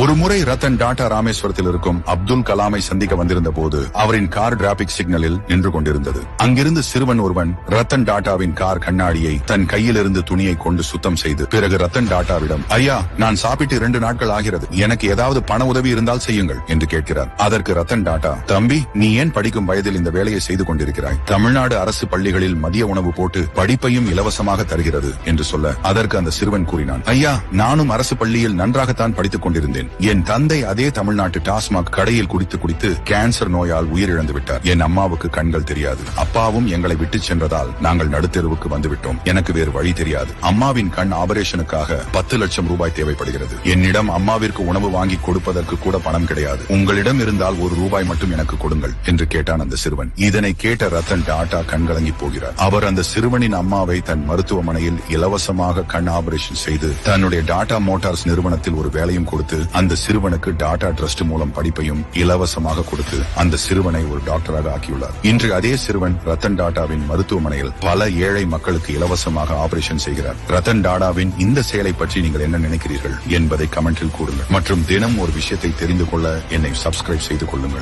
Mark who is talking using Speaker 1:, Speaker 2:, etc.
Speaker 1: ஒரு முறை ரத்தன் டாடா ராமேஸ்வரத்தில் இருக்கும் அப்துல் கலாமை சந்திக்க வந்திருந்த போது அவரின் கார் டிராபிக் சிக்னலில் நின்று கொண்டிருந்தது. அங்கிருந்து சிறுவன் ஒருவன் ரத்தன் டாடாவின் கார் கண்ணாடியை தன் கையிலிருந்து துணியை கொண்டு சுத்தம் செய்து பிறகு ரத்தன் டாடாவிடம் ஐயா நான் சாப்பிட்டு இரண்டு நாட்கள் ஆகிறது. எனக்கு ஏதாவது பண உதவி இருந்தால் செய்யுங்கள் என்று கேட்கிறார். அதற்கு ரத்தன் டாடா தம்பி நீ ஏன் படிக்கும் வயதில் இந்த வேலையை செய்து கொண்டிருக்கிறாய்? தமிழ்நாடு அரசு பள்ளிகளில் மதிய உணவு போட்டு படிப்பையும் இலவசமாக தருகிறது என்று சொல்ல அதற்கு அந்த சிறுவன் கூறினான். ஐயா நானும் அரசு பள்ளியில் நன்றாகத்தான் படித்துக் கொண்டிருந்தேன். என் தந்தை அதே தமிழ்நாட்டு டாஸ்மாக் கடையில் குடித்து குடித்து கேன்சர் நோயால் உயிரிழந்து விட்டார். என் அம்மாவுக்கு கண்கள் தெரியாது. அப்பாவும் எங்களை விட்டு சென்றதால் நாங்கள் நடுத்தெருவுக்கு வந்துவிட்டோம். எனக்கு வேறு வழி தெரியாது. அம்மாவின் கண் ஆபரேஷனுக்காக பத்து லட்சம் ரூபாய் தேவைப்படுகிறது. என்னிடம் அம்மாவிற்கு உணவு வாங்கி கொடுப்பதற்கு கூட பணம் கிடையாது. உங்களிடம் இருந்தால் ஒரு ரூபாய் மட்டும் எனக்கு கொடுங்கள் என்று கேட்டான் அந்த சிறுவன். இதனை கேட்ட ரத்தன் டாடா கண்கலங்கி போகிறார். அவர் அந்த சிறுவனின் அம்மாவை தன் மருத்துவமனையில் இலவசமாக கண் ஆபரேஷன் செய்து தன்னுடைய டாடா மோட்டார்ஸ் நிறுவனத்தில் ஒரு வேலையும் கொடுத்து அந்த சிறுவனுக்கு டாடா ட்ரஸ்ட் மூலம் படிப்பையும் இலவசமாக கொடுத்து அந்த சிறுவனை ஒரு டாக்டராக ஆக்கியுள்ளார். இன்று அதே சிறுவன் ரத்தன் டாடாவின் மருத்துவமனையில் பல ஏழை மக்களுக்கு இலவசமாக ஆபரேஷன் செய்கிறார். ரத்தன் டாடாவின் இந்த செயலை பற்றி நீங்கள் என்ன நினைக்கிறீர்கள் என்பதை கமெண்டில் கூறுங்கள். மற்றும் தினம் ஒரு விஷயத்தை தெரிந்து கொள்ள என்னை சப்ஸ்கிரைப் செய்து கொள்ளுங்கள்.